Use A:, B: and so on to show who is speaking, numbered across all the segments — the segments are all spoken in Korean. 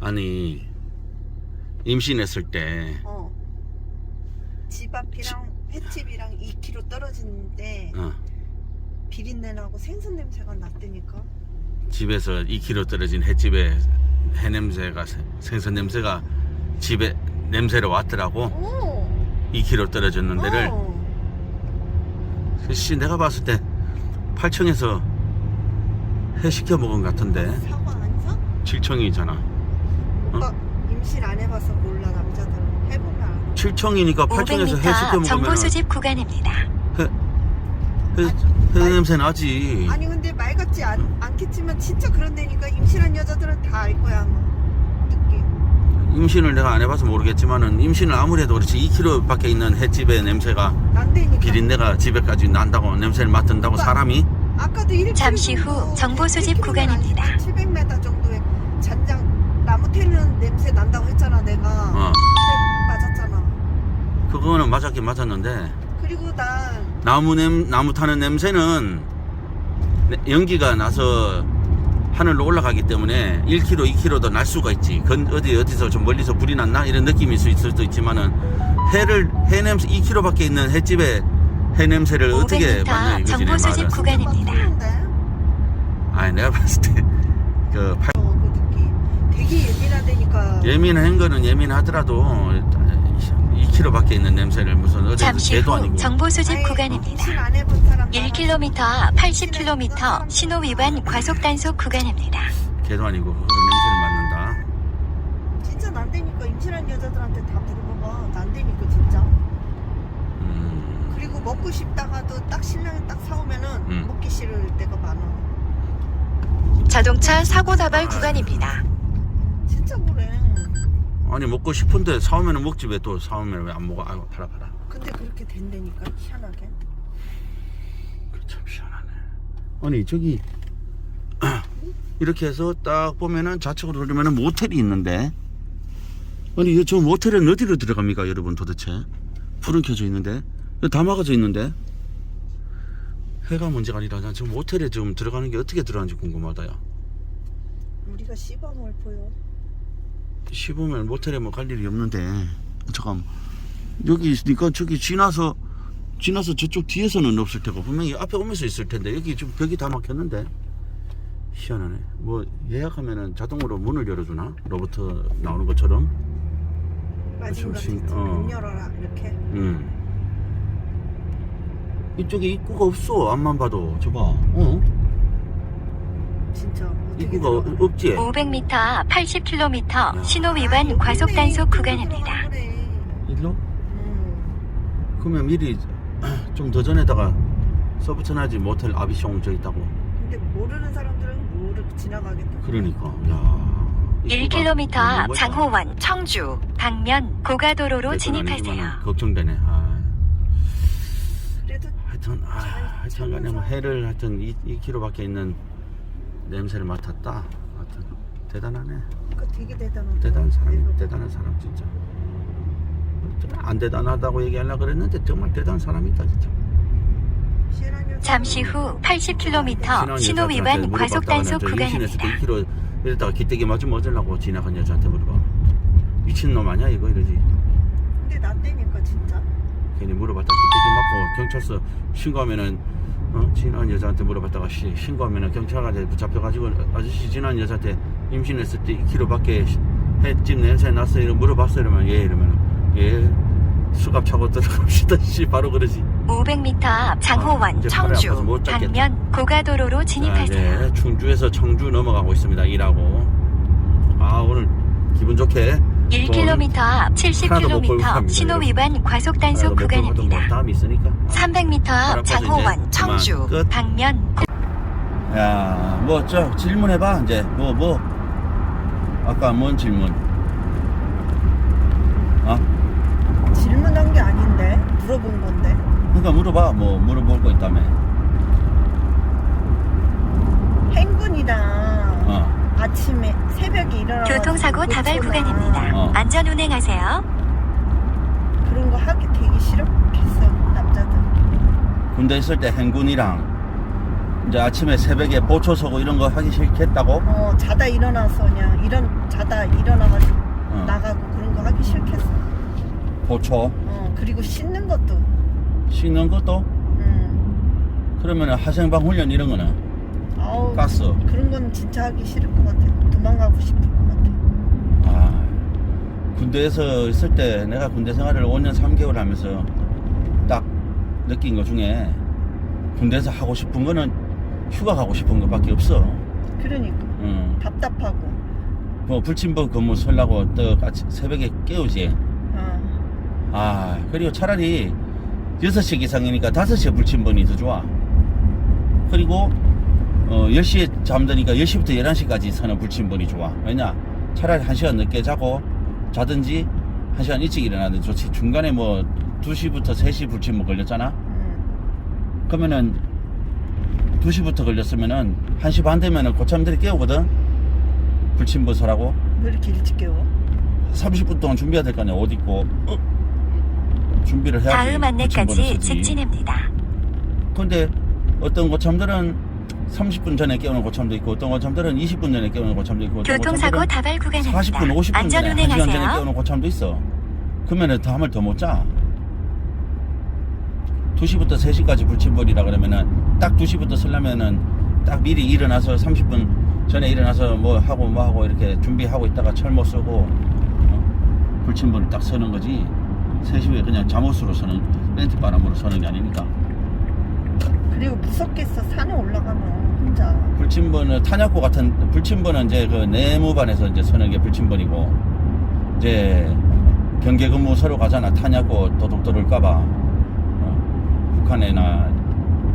A: 아니 임신했을 때
B: 어. 집 앞이랑 횟집이랑 2km 떨어지는데
A: 어,
B: 비린내 나고 생선 냄새가 났다니까.
A: 집에서 2km 떨어진 횟집에 해 냄새가 세- 생선 냄새가 집에 냄새로 왔더라고
B: 오.
A: 2km 떨어졌는 데를
B: 어.
A: 씨 내가 봤을 때 8층에서 회 시켜 먹은 것 같은데
B: 사과 안 사?
A: 7층이잖아
B: 오빠 임신 안 해봐서 몰라 남자들은. 해보면 알아.
A: 7층이니까 8층에서 회 시켜
C: 500m 정보
A: 먹으면
C: 수집 구간입니다.
A: 회, 회, 회 냄새 나지.
B: 아니 근데 말 같지 않, 않겠지만 진짜 그런 데니까 임신한 여자들은 다 알 거야 아마. 느낌.
A: 임신을 내가 안 해봐서 모르겠지만은 임신을 아무리 해도 그렇지. 2km 밖에 있는 횟집의 냄새가
B: 난데니까.
A: 비린내가 집에까지 난다고 냄새를 맡는다고
B: 오빠.
A: 사람이?
B: 아까도 1km
C: 잠시 후 정보 수집 구간입니다.
B: 700m 정도 태는 냄새 난다고 했잖아 내가.
A: 어.
B: 근데 맞았잖아.
A: 그거는 맞았긴 맞았는데.
B: 그리고 난
A: 나무 냄 나무 타는 냄새는 내- 연기가 나서 하늘로 올라가기 때문에 1km, 2km도 날 수가 있지. 건 어디 어디서 좀 멀리서 불이 났나? 이런 느낌일 수 있을 수도 있지만은 해를 해 냄새 2km밖에 있는 횟집에 해 냄새를 어떻게
C: 500m
A: 맡냐 이거지 내
C: 정보 수집
A: 말은.
C: 구간입니다.
A: 아니 내가 봤을 때그
B: 어, 예민하다니까
A: 예민한 거는 예민하더라도 2km밖에 있는 냄새를 무슨 어디
C: 잠시
A: 개도
C: 후
A: 아니고
C: 정보 수집 구간입니다.
B: 임신 안 해본 사람
C: 1km, 80km 신호 위반 과속 단속 구간입니다.
A: 개도 아니고 그런 냄새를 맡는다.
B: 진짜 난데니까 임신한 여자들한테 다 물어봐봐 난데니까 진짜
A: 음,
B: 그리고 먹고 싶다가도 딱 신랑이 딱 사오면은
A: 음.
B: 먹기 싫을 때가 많아
C: 자동차 사고 다발 구간입니다.
B: 진짜 그래
A: 아니 먹고 싶은데 사오면 먹지 왜 또 사오면 왜 안 먹어? 아유 팔아 팔아.
B: 근데 그렇게 된다니까 희한하게
A: 참 희한하네. 아니 저기 이렇게 해서 딱 보면은 좌측으로 돌리면은 모텔이 있는데 아니 이저 모텔은 어디로 들어갑니까 여러분 도대체? 불은 켜져 있는데 다 막아져 있는데 해가 문제가 아니라 난 지금 모텔에 지금 들어가는 게 어떻게 들어가는지 궁금하다요.
B: 우리가 시범을 보여
A: 씹으면 모텔에 뭐 갈 일이 없는데. 잠깐 여기 있으니까 저기 지나서 지나서 저쪽 뒤에서는 없을 테고 분명히 앞에 오면서 있을 텐데. 여기 지금 벽이 다 막혔는데. 희한하네. 뭐 예약하면은 자동으로 문을 열어주나? 로봇 나오는 것처럼?
B: 마지막
A: 신-
B: 같이
A: 어.
B: 문 열어라 이렇게.
A: 음. 이쪽에 입구가 없어 앞만 봐도. 저봐. 어?
B: 진짜 들어가?
A: 어- 없지
C: 500m, 80km
A: 야.
C: 신호 위반 과속 단속 구간입니다.
A: 일로
B: 음.
A: 그러면 미리 좀 더 전에다가 서브천하지 모텔 아비숑 저 있다고
B: 근데 모르는 사람들은 모르고 지나가겠다
A: 그러니까 야 입구가 너무
C: 1km
A: 멀다.
C: 장호원, 청주, 방면 고가도로로
A: 그건
C: 진입하세요.
A: 걱정되네 아,
B: 그래도
A: 하여튼 아,
B: 잘
A: 하여튼 간에 뭐. 해를 하여튼 2, 2km밖에 있는 냄새를 맡았다. 하여튼 대단하네.
B: 그거 되게 대단하다.
A: 대단한 사람 대단한 사람 진짜. 안 대단하다고 얘기하려고 그랬는데 정말 대단한 사람이다 진짜.
C: 잠시 후 80km
A: 지나간
C: 신호 위반 과속 단속 구간입니다.
A: 때 2km 이러다가 기대기 맞으면 어쩌려고 지나간 여자한테 물어봐. 미친놈 아니야 이거? 이러지.
B: 근데 나 때니까 진짜?
A: 괜히 물어봤다가 기대기 맞고 경찰서 신고하면은 어? 지난 여자한테 물어봤다가 시, 신고하면은 경찰한테 붙잡혀가지고 아저씨 지난 여자한테 임신했을 때 2km밖에 햇집 냄새 났어요 이러 물어봤어요 이러면 예 이러면 예 수갑 차고 들어갑시다 씨 바로 그러지
C: 500m
A: 아,
C: 장호원,
A: 아파서
C: 청주. 방면 고가도로로 진입하세요.
A: 아, 네. 충주에서 청주 넘어가고 있습니다 일하고 아 오늘 기분 좋게
C: 1km,
A: 하나도 못 벌고
C: 70km
A: 갑니다,
C: 신호. 위반 과속 단속
A: 뭐
C: 구간입니다.
A: 다음 있으니까
C: 300m
A: 아파서
C: 장호원,
A: 이제
C: 청주,
A: 끝.
C: 방면
A: 야, 뭐, 저, 질문해 봐, 이제. 뭐, 뭐. 아까 뭔 질문? 어?
B: 질문한 게 아닌데 물어본 건데
A: 그러니까 물어봐. 뭐, 물어볼 거 있다며.
B: 행군이랑
A: 어.
B: 아침에 새벽에 일어나
C: 교통사고 다발 구간입니다.
A: 어.
C: 안전 운행하세요.
B: 그런 거 하기 되게 싫었겠어 남자들
A: 군대 있을 때 행군이랑 이제 아침에 새벽에 보초 서고 이런 거 하기 싫겠다고?
B: 어 자다 일어나서 그냥 일어나 자다 일어나가지고
A: 어.
B: 나가고 그런 거 하기 싫겠어.
A: 보초
B: 어 그리고 씻는 것도.
A: 씻는 것도
B: 음.
A: 그러면 하생방 훈련 이런 거는
B: 아우
A: 가스
B: 그런 건 진짜 하기 싫을 것 같아. 도망가고 싶을 것 같아.
A: 아 군대에서 있을 때 내가 군대 생활을 5년 3개월 하면서 딱 느낀 것 중에 군대에서 하고 싶은 거는 휴가 가고 싶은 것밖에 없어.
B: 그러니까
A: 응.
B: 답답하고.
A: 뭐 불침번 근무 설라고 또 새벽에 깨우지.
B: 어.
A: 아 그리고 차라리 6시 기상이니까 5시에 불침번이 더 좋아. 그리고 어 10시에 잠드니까 10시부터 11시까지 서는 불침번이 좋아. 왜냐? 차라리 1시간 늦게 자고 자든지 1시간 일찍 일어나든지 좋지. 중간에 뭐 2시부터 3시 불침번 걸렸잖아.
B: 음.
A: 그러면은 2시부터 걸렸으면은 1시 반 되면은 고참들이 깨우거든. 불침번 서라고.
B: 왜 이렇게 일찍 깨워?
A: 30분 동안 준비해야 될 거 아니야. 옷 입고 어? 준비를 해야지.
C: 다음 안내까지
A: 쓰지.
C: 직진합니다.
A: 근데 어떤 고참들은 30분 전에 깨우는 고참도 있고 어떤 고참들은 20분 전에 깨우는 고참도 있고 어떤
C: 교통사고 다발 구간입니다.
A: 40분, 50분
C: 안전
A: 전에 1시간 전에. 깨우는 고참도 있어. 그러면은 잠을 더 못 자. 2시부터 3시까지 불침벌이라 그러면은 딱 2시부터 쓰려면은 딱 미리 일어나서 30분 전에 일어나서 뭐 하고 뭐 하고 이렇게 준비하고 있다가 철모 쓰고 어? 불침벌을 딱 서는 거지. 3시 후에 그냥 잠옷으로 서는 렌트 바람으로 서는 게 아니니까.
B: 그리고 무섭겠어. 산에 올라가면 혼자.
A: 불침번은 탄약고 같은 불침번은 이제 그 내무반에서 이제 서는 게 불침번이고 이제 경계 근무 서로 가잖아. 탄약고 도둑 들을까봐. 어, 북한에나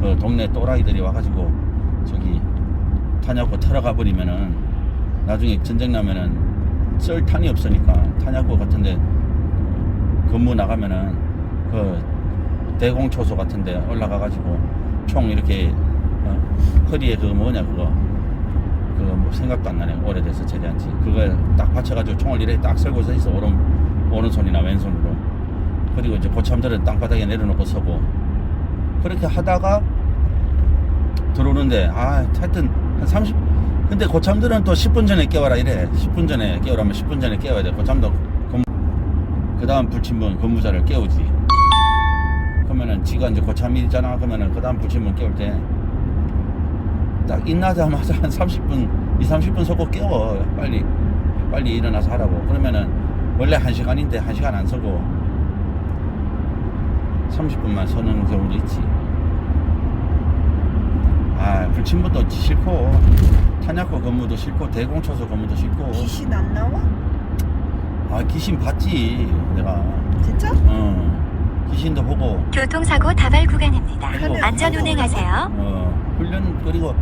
A: 그 동네 또라이들이 와가지고 저기 탄약고 털어가 버리면은 나중에 전쟁 나면은 쓸 탄이 없으니까 탄약고 같은데 근무 나가면은 그 대공초소 같은데 올라가가지고 총 이렇게 어, 허리에 그 뭐냐 그거. 그거 뭐 생각도 안 나네 오래돼서 제대한 지. 그걸 딱 받쳐가지고 총을 이렇게 딱 설고 서 있어 오른 오른손이나 왼손으로. 그리고 이제 고참들은 땅바닥에 내려놓고 서고. 그렇게 하다가 들어오는데 아 하여튼 한 30 근데 고참들은 또 10분 전에 깨워라 이래. 10분 전에 깨우라면 10분 전에 깨워야 돼. 고참도 그 다음 불침번 근무자를 깨우지 그러면은 지가 이제 고참이잖아 그러면은 그 다음 불침번 깨울 때 딱 일나자마자 한 30분, 2, 30분 서고 깨워. 빨리, 빨리 일어나서 하라고. 그러면은 원래 1시간인데 1시간 안 서고 30분만 서는 경우도 있지. 아, 불침부도 싫고, 탄약고 근무도 싫고, 대공초소 근무도 싫고.
B: 귀신 안 나와?
A: 아, 귀신 봤지, 내가.
B: 진짜?
A: 어. 귀신도 보고,
C: 교통사고 다발 구간입니다. 안전 운행하세요.
A: 어, 훈련 그리고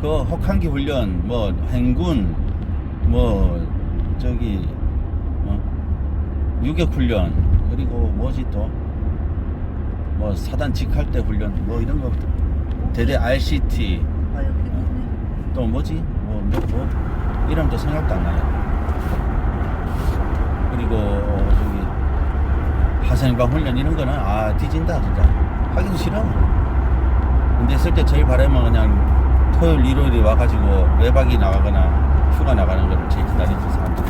A: 그 혹한기 훈련 뭐 행군 뭐 저기 어, 유격 훈련 그리고 뭐지 또? 뭐 사단 직할 때 훈련 뭐 이런 거 대대 RCT
B: 아 여기 있네.
A: 또 뭐지? 뭐, 뭐, 뭐? 이름도 생각도 안 나요 그리고 어, 하생방 훈련 이런 거는 아 뒤진다 진짜 하기도 싫어 근데 있을 때 제일 바람은 그냥 토요일 일요일에 와가지고 외박이 나가거나 휴가 나가는 거를 제일 기다리는 사람들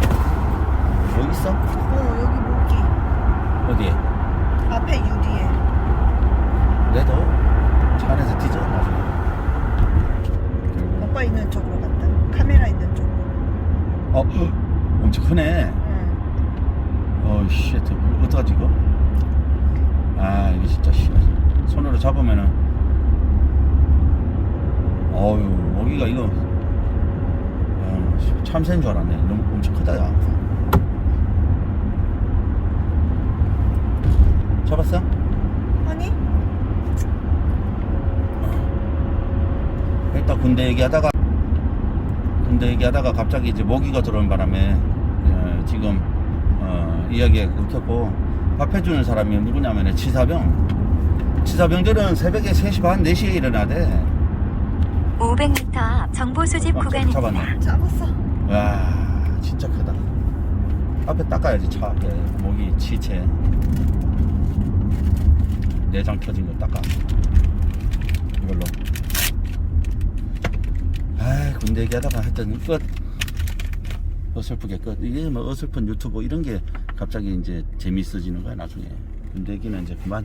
A: 뭐 있어?
B: 어 여기 모기.
A: 어디에?
B: 앞에 유리에.
A: 내도 차 안에서 뒤져 나중에 결국.
B: 오빠 있는 쪽으로 갔다. 카메라 있는 쪽으로.
A: 어 엄청 크네
B: 응.
A: 어이씨 어떡하지 이거? 아 이거 진짜 씨 손으로 잡으면은 어유 모기가 이거. 어, 참새인 줄 알았네. 너무 엄청 크다 야. 잡았어?
B: 아니?
A: 일단 군대 얘기하다가 군대 얘기하다가 갑자기 이제 모기가 들어온 바람에 어, 지금 어, 이야기가 끊겼고 밥 해주는 사람이 누구냐면 치사병. 치사병들은 새벽에 3시 반 4시에 일어나대
C: 500m 앞 정보 수집
A: 어,
C: 구간입니다.
A: 잡았네.
B: 잡았어.
A: 와 진짜 크다. 앞에 닦아야지 차 앞에. 모기 치체. 내장 터진 거 닦아. 이걸로. 아 군대 얘기하다가 하여튼 끝. 어설프게 끝. 이게 뭐 어설픈 유튜브 이런 게 갑자기 이제 재밌어지는 거야 나중에. 군대 얘기는 이제 그만